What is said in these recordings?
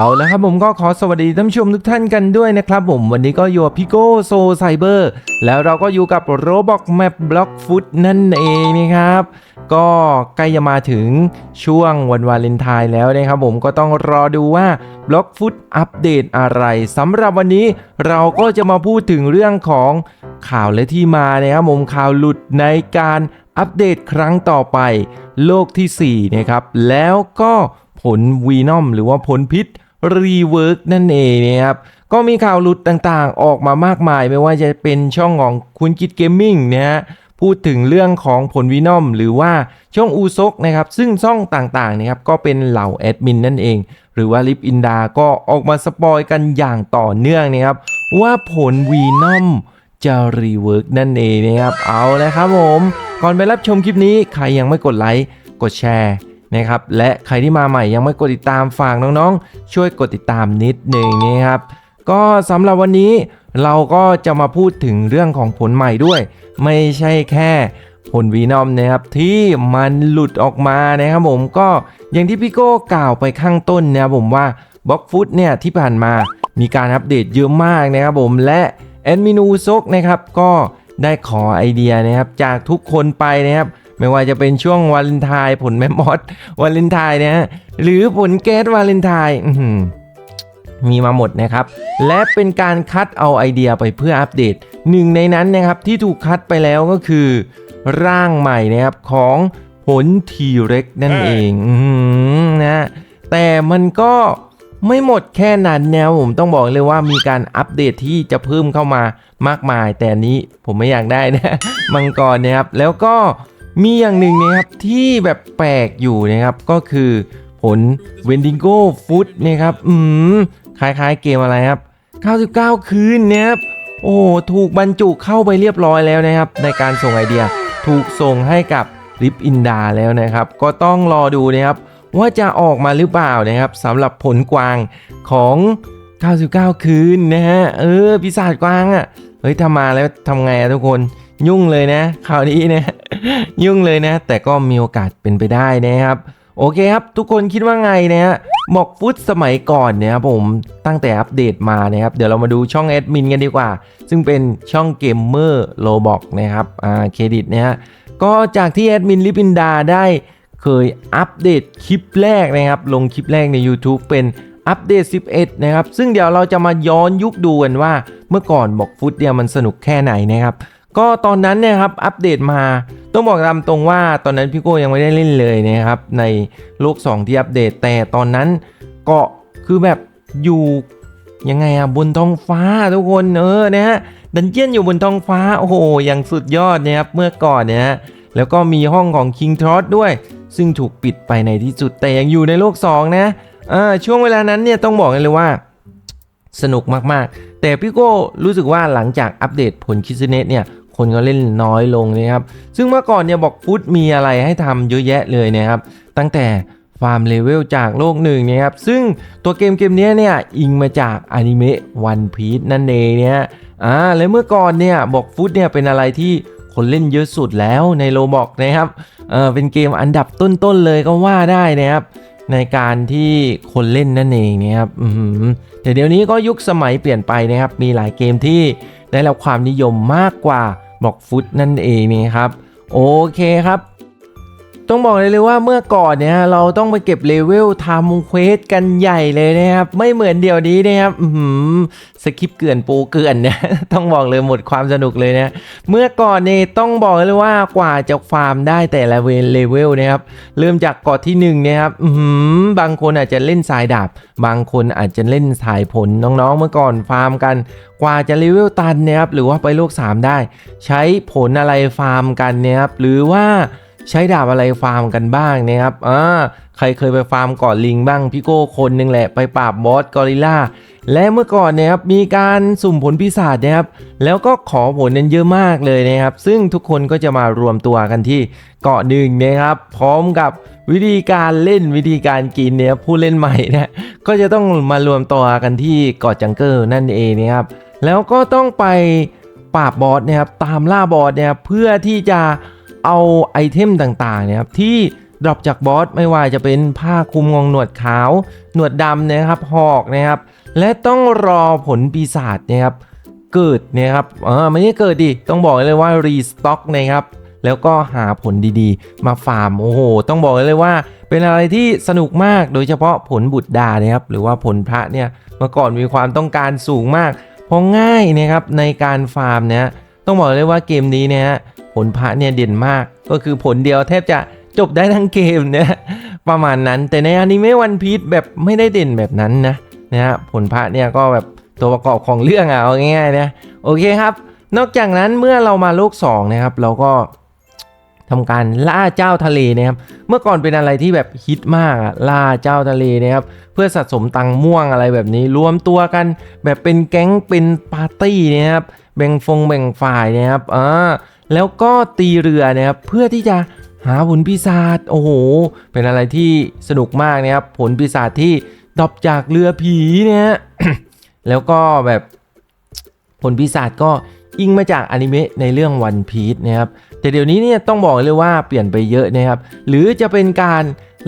เอาล้วครับผมก็ขอสวัสดีท่านผู้ชมทุกท่านกันด้วยนะครับผมวันนี้ก็อยู่กับพี่โก้โซไซเบอร์แล้วเราก็อยู่กับโรบอกแมปบล็อกฟุตนั่นเองนะครับ ก็ใกล้จะมาถึงช่วงวันวาเลนไทน์แล้วนะครับผมก็ต้องรอดูว่าบล็อกฟุตอัปเดตอะไรสำหรับวันนี้เราก็จะมาพูดถึงเรื่องของข่าวและที่มานะครับผมข่าวหลุดในการอัปเดตครั้งต่อไป โลกที่4นะครับแล้วก็ผลวีนอมหรือว่าผลพิษ รีเวิร์กนั่นเองนะครับก็มีข่าวหลุดต่างๆ ออกมามากมาย ไม่ว่าจะเป็นช่องของคุณกิจเกมมิ่งนะฮะพูดถึงเรื่องของผลวีนอมหรือว่าช่องอูซกนะครับซึ่งช่องต่างๆนะครับก็เป็นเหล่าแอดมินนั่นเอง หรือว่าลิฟอินดาก็ออกมาสปอยกันอย่างต่อเนื่องนะครับว่าผลวีนอมจะรีเวิร์กนั่นเองนะครับเอาเลยครับผม ก่อนไปรับชมคลิปนี้ ใครยังไม่กดไลค์กดแชร์ นะครับและใครที่มาใหม่ยังไม่กดติดตามฝากน้องๆ ช่วยกดติดตามนิดหนึ่งนะครับก็สำหรับวันนี้เราก็จะมาพูดถึงเรื่องของผลใหม่ด้วย ไม่ใช่แค่ผลวีนอมนะครับที่มันหลุดออกมานะครับผมก็อย่างที่พี่โก้กล่าวไปข้างต้นนะครับผมว่าบล็อกฟุตเนี่ยที่ผ่านมามีการอัปเดตเยอะมากนะครับผมและแอดมินูซกนะครับก็ได้ขอไอเดียนะครับจากทุกคนไปนะครับ ไม่ว่าจะเป็นช่วงวาเลนไทน์ผลแม่มอสวาเลนไทน์นะฮะหรือผลแก๊สวาเลนไทน์อื้อหือมีมาหมดนะครับ และเป็นการคัดเอาไอเดียไปเพื่ออัปเดตหนึ่งในนั้นนะครับที่ถูกคัดไปแล้วก็คือ ร่างใหม่นะครับของผลทีเร็กนั่นเองอื้อหือนะแต่มันก็ไม่หมดแค่นั้นนะผมต้องบอกเลยว่ามีการอัปเดตที่จะเพิ่มเข้ามามากมาย แต่อันนี้ผมไม่อยากได้นะมังกรนะครับแล้วก็ มีอย่างหนึ่งนะครับที่แบบแปลกอยู่นะครับก็คือผล Wendigo Foot นะครับอืมคล้ายๆเกมอะไรครับ 99 คืนนะครับโอ้ถูกบรรจุเข้าไปเรียบร้อยแล้วนะครับ ในการส่งไอเดียถูกส่งให้กับลิปอินดาแล้วนะครับ ก็ต้องรอดูนะครับ ว่าจะออกมาหรือเปล่านะครับสำหรับผลกวางของ 99 คืนนะฮะเออปีศาจกวางอะ่ะเฮ้ยถ้ามาแล้วทำไงอะทุกคน ยุ่งเลยนะคราวนี้นะยุ่งเลยนะ แต่ก็มีโอกาสเป็นไปได้นะครับ โอเคครับ ทุกคนคิดว่าไงนะฮะบอกฟุตสมัยก่อนเนี่ยครับผมตั้งแต่อัปเดตมานะครับ เดี๋ยวเรามาดูช่องแอดมินกันดีกว่า ซึ่งเป็นช่องเกมเมอร์โลบอกนะครับอ่าเครดิตนะฮะก็จากที่แอดมินลิปินดาได้เคยอัปเดตคลิปแรกนะครับ ลงคลิปแรกใน YouTube เป็นอัปเดต 11 นะครับ ซึ่งเดี๋ยวเราจะมาย้อนยุคดูกันว่า เมื่อก่อนบอกฟุตเนี่ยมันสนุกแค่ไหนนะครับ ก็ตอนนั้นเนี่ยครับอัปเดตมาต้องบอกตามตรงว่าตอนนั้นพี่โก้ยังไม่ได้เล่นเลยนะครับในโลก 2 ที่อัปเดต แต่ตอนนั้นเกาะคือแบบอยู่ยังไงอะบนท้องฟ้าทุกคนเออนะฮะดันเจียนอยู่บนท้องฟ้าโอ้โหอย่างสุดยอดนะครับเมื่อก่อนเนี่ยฮะแล้วก็มีห้องของ King t r o t ด้วย ซึ่งถูกปิดไปในที่สุดแต่ยังอยู่ในโลก 2 นะอ่าช่วงเวลานั้นเนี่ยต้องบอกเลยว่าสนุกมากๆ แต่พี่โก้รู้สึกว่าหลังจากอัปเดตผลคิสเนตเนี่ย คนก็เล่นน้อยลงนะครับ ซึ่งเมื่อก่อนเนี่ยบอกฟุตมีอะไรให้ทำเยอะแยะเลยนะครับ ตั้งแต่ฟาร์มเลเวลจากโลกหนึ่งนะครับ ซึ่งตัวเกมเกมนี้เนี่ยอิงมาจากอนิเมะวันพี e นั่นเองเนี่ยอ่าและเมื่อก่อนเนี่ยบอกฟุตเนี่ยเป็นอะไรที่คนเล่นเยอะสุดแล้วในโลบอกนะครับเออเป็นเกมอันดับต้นๆเลยก็ว่าได้นะครับ ในการที่คนเล่นนั่นเองนะครับอือหือแต่เดี๋ยวนี้ก็ยุคสมัยเปลี่ยนไปนะครับ มีหลายเกมที่ได้รับความนิยมมากกว่า บล็อกฟุตนั่นเองนี่ครับ โอเคครับ ต้องบอกเลยเลยว่าเมื่อก่อนเนี่ยเราต้องไปเก็บเลเวลทำเควสกันใหญ่เลยนะครับ ไม่เหมือนเดี๋ยวนี้นะครับอื้อหือสคริปเกลื่อนปูเกลื่อนเนี่ยต้องบอกเลยหมดความสนุกเลยนะเมื่อก่อนเนี่ยต้องบอกเลยว่ากว่าจะฟาร์มได้แต่ละเวลเลเวลนะครับเริ่มจากกาะที่1นึ่งนี่ยครับอื้อหือบางคนอาจจะเล่นสายดาบ บางคนอาจจะเล่นสายผลน้องๆ เมื่อก่อนฟาร์มกัน กว่าจะเลเวลตันนะครับหรือว่าไปโลก 3 ได้ ใช้ผลอะไรฟาร์มกันนะครับหรือว่า ใช้ดาบอะไรฟาร์มกันบ้างนะครับอ่าใครเคยไปฟาร์มเกาะลิงบ้างพี่โก้คนหนึ่งแหละไปปราบบอสกอริลลาและเมื่อก่อนเนี่ยครับมีการสุ่มผลปีศาจนะครับแล้วก็ขอผลนั้นเยอะมากเลยนะครับ ซึ่งทุกคนก็จะมารวมตัวกันที่เกาะหนึ่งนะครับ พร้อมกับวิธีการเล่นวิธีการกินเนี่ยผู้เล่นใหม่นะก็จะต้องมารวมตัวกันที่เกาะจังเกิลนั่นเองนะครับแล้วก็ต้องไปปราบบอสนะครับตามล่าบอสนะครับเพื่อที่จะ เอาไอเทมต่างๆเนี่ยครับที่ดรอปจากบอสไม่ว่าจะเป็นผ้าคลุมงองหนวดขาว หนวดดำนะครับหอกนะครับ และต้องรอผลปีศาจนะครับเกิดนะครับเออไม่ใช่เกิดดิต้องบอกเลยว่ารีสต็อกนะครับแล้วก็หาผลดีๆ มาฟาร์มโอ้โห ต้องบอกเลยว่า เป็นอะไรที่สนุกมากโดยเฉพาะผลบุตรดานะครับ หรือว่าผลพระเนี่ยเมื่อก่อนมีความต้องการสูงมากเพราะง่ายนะครับในการฟาร์มเนี่ย ต้องบอกเลยว่าเกมนี้เนี่ยผลพระเนี่ยเด่นมาก ก็คือผลเดียวแทบจะจบได้ทั้งเกมเนี่ยประมาณนั้นแต่ในอนิเมะวันพีชแบบไม่ได้เด่นแบบนั้นนะนะฮะผลพระเนี่ยก็แบบตัวประกอบของเรื่องอะเอาง่ายๆนะโอเคครับ นอกจากนั้นเมื่อเรามาโลก2นะครับเราก็ ทำการล่าเจ้าทะเลนะครับ เมื่อก่อนเป็นอะไรที่แบบฮิตมากอะล่าเจ้าทะเลนะครับ เพื่อสะสมตังม่วงอะไรแบบนี้ รวมตัวกันแบบเป็นแก๊งเป็นปาร์ตี้นะครับ แบ่งฟงแบ่งฝ่ายนะครับ อ่า แล้วก็ตีเรือนะครับ เพื่อที่จะหาผลปีศาจ โอ้โห เป็นอะไรที่สนุกมากนะครับ ผลปีศาจที่ดรอปจากเรือผีเนี่ย แล้วก็แบบผลปีศาจก็อิงมาจากอนิเมะในเรื่องวันพี e นะครับ แต่เดี๋ยวนี้เนี่ยต้องบอกเลยว่าเปลี่ยนไปเยอะนะครับ หรือจะเป็นการ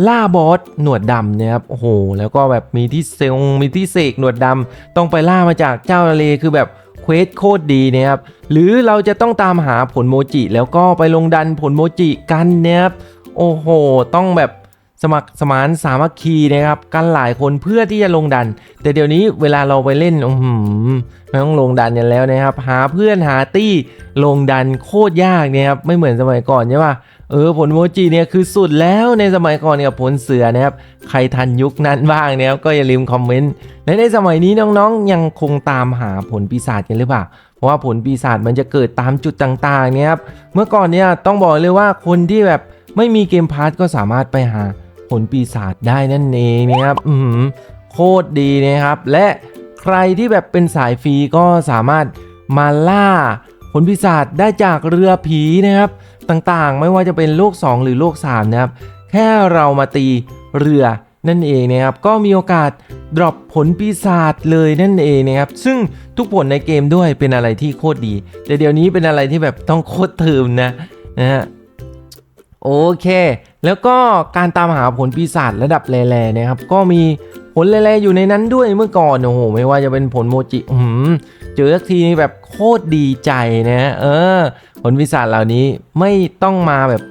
ล่าบอสหนวดดำนะครับโอ้โหแล้วก็แบบมีที่เซงมีที่เสกหนวดดำต้องไปล่ามาจากเจ้าทะเลคือแบบเควสโคตรดีนะครับหรือเราจะต้องตามหาผลโมจิ แล้วก็ไปลงดันผลโมจิกันนะครับโอ้โห ต้องแบบ สมัครสมานสามัคคีนะครับกันหลายคนเพื่อที่จะลงดัน แต่เดี๋ยวนี้เวลาเราไปเล่นอือหือไม่ต้องลงดันกันแล้วนะครับ หาเพื่อนหาตี้ลงดันโคตรยากเนี่ยครับไม่เหมือนสมัยก่อนใช่ปะเออผลโมจิเนี่ยคือสุดแล้วในสมัยก่อนเนี่ยผลเสือนะครับใครทันยุคนั้นบ้างเนี่ยครับก็อย่าลืมคอมเมนต์และในสมัยนี้น้องๆ ยังคงตามหาผลปีศาจกันหรือเปล่าเพราะว่าผลปีศาจมันจะเกิดตามจุดต่างๆเนี่ยครับเมื่อก่อนเนี่ยต้องบอกเลยว่าคนที่แบบไม่มีเกมพาร์ทก็สามารถไปหา ผลปีศาจได้นั่นเองนะครับอือหือโคตรดีนะครับ และใครที่แบบเป็นสายฟรีก็สามารถมาล่าผลปีศาจได้จากเรือผีนะครับ ต่างๆ ไม่ว่าจะเป็นโลก 2 หรือโลก 3 นะครับ แค่เรามาตีเรือนั่นเองนะครับ ก็มีโอกาสดรอปผลปีศาจเลยนั่นเองนะครับ ซึ่งทุกผลในเกมด้วยเป็นอะไรที่โคตรดี แต่เดี๋ยวนี้เป็นอะไรที่แบบต้องโคตรเติมนะนะฮะ โอเค แล้วก็การตามหาผลปีศาจระดับแร่ๆนะครับ ก็มีผลแร่ๆอยู่ในนั้นด้วยเมื่อก่อนโอ้โห ไม่ว่าจะเป็นผลโมจิอื้อหือเจอสักทีนี่แบบโคตรดีใจนะเออ ผลปีศาจเหล่านี้ไม่ต้องมาแบบ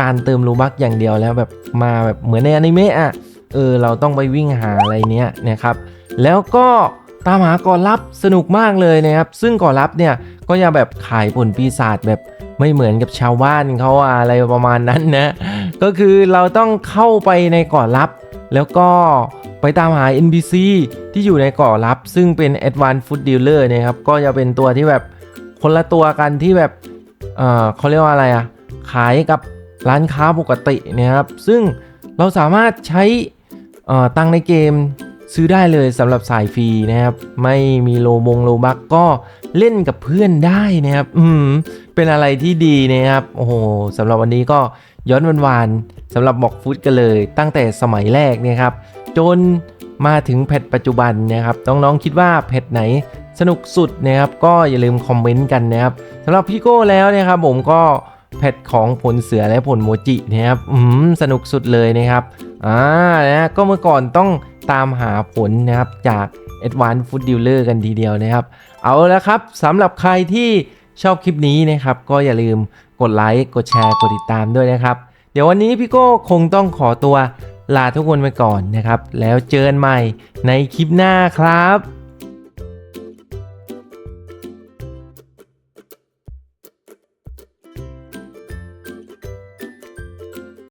การเติมรูบักอย่างเดียวแล้วแบบมาแบบเหมือนในอนิเมะอะเออเราต้องไปวิ่งหาอะไรเนี้ยนะครับ แล้วก็ตามหาก่อนลับสนุกมากเลยนะครับ ซึ่งก่อนลับเนี่ยก็จะแบบขายผลปีศาจแบบ ไม่เหมือนกับชาวบ้านเขาอะไรประมาณนั้นนะ ก็คือเราต้องเข้าไปในก่อนลับ แล้วก็ไปตามหา NPC ที่อยู่ในก่อลับ ซึ่งเป็น Advanced Food Dealer นะครับ ก็จะเป็นตัวที่แบบคนละตัวกันที่แบบเอ่อเขาเรียกว่าอะไรอะขายกับร้านค้าปกตินะครับ ซึ่งเราสามารถใช้ตังในเกมซื้อได้เลยสำหรับสายฟรีนะครับ ไม่มีโลบงโลบักก็ เล่นกับเพื่อนได้นะครับ อืม เป็นอะไรที่ดีนะครับ โอ้โหสำหรับวันนี้ก็ย้อนวันวานสำหรับบอกฟุตกันเลย ตั้งแต่สมัยแรกเนะครับ จนมาถึงแพทปัจจุบันนะครับ น้องๆคิดว่าแพทไหนสนุกสุดนะครับ ก็อย่าลืมคอมเมนต์กันนะครับสำหรับพี่โก้แล้วนะครับผมก็แพทของผลเสือและผลโมจินะครับอืมสนุกสุดเลยนะครับอ่านะก็เมื่อก่อนต้องตามหาผลนะครับจาก a d v a n c e Food Dealer กันทีเดียวนะครับ เอาละครับสำหรับใครที่ชอบคลิปนี้นะครับ ก็อย่าลืมกดไลค์กดแชร์กดติดตามด้วยนะครับ เดี๋ยววันนี้พี่โก้คงต้องขอตัวลาทุกคนไปก่อนนะครับ แล้วเจอกันใหม่ในคลิปหน้าครับ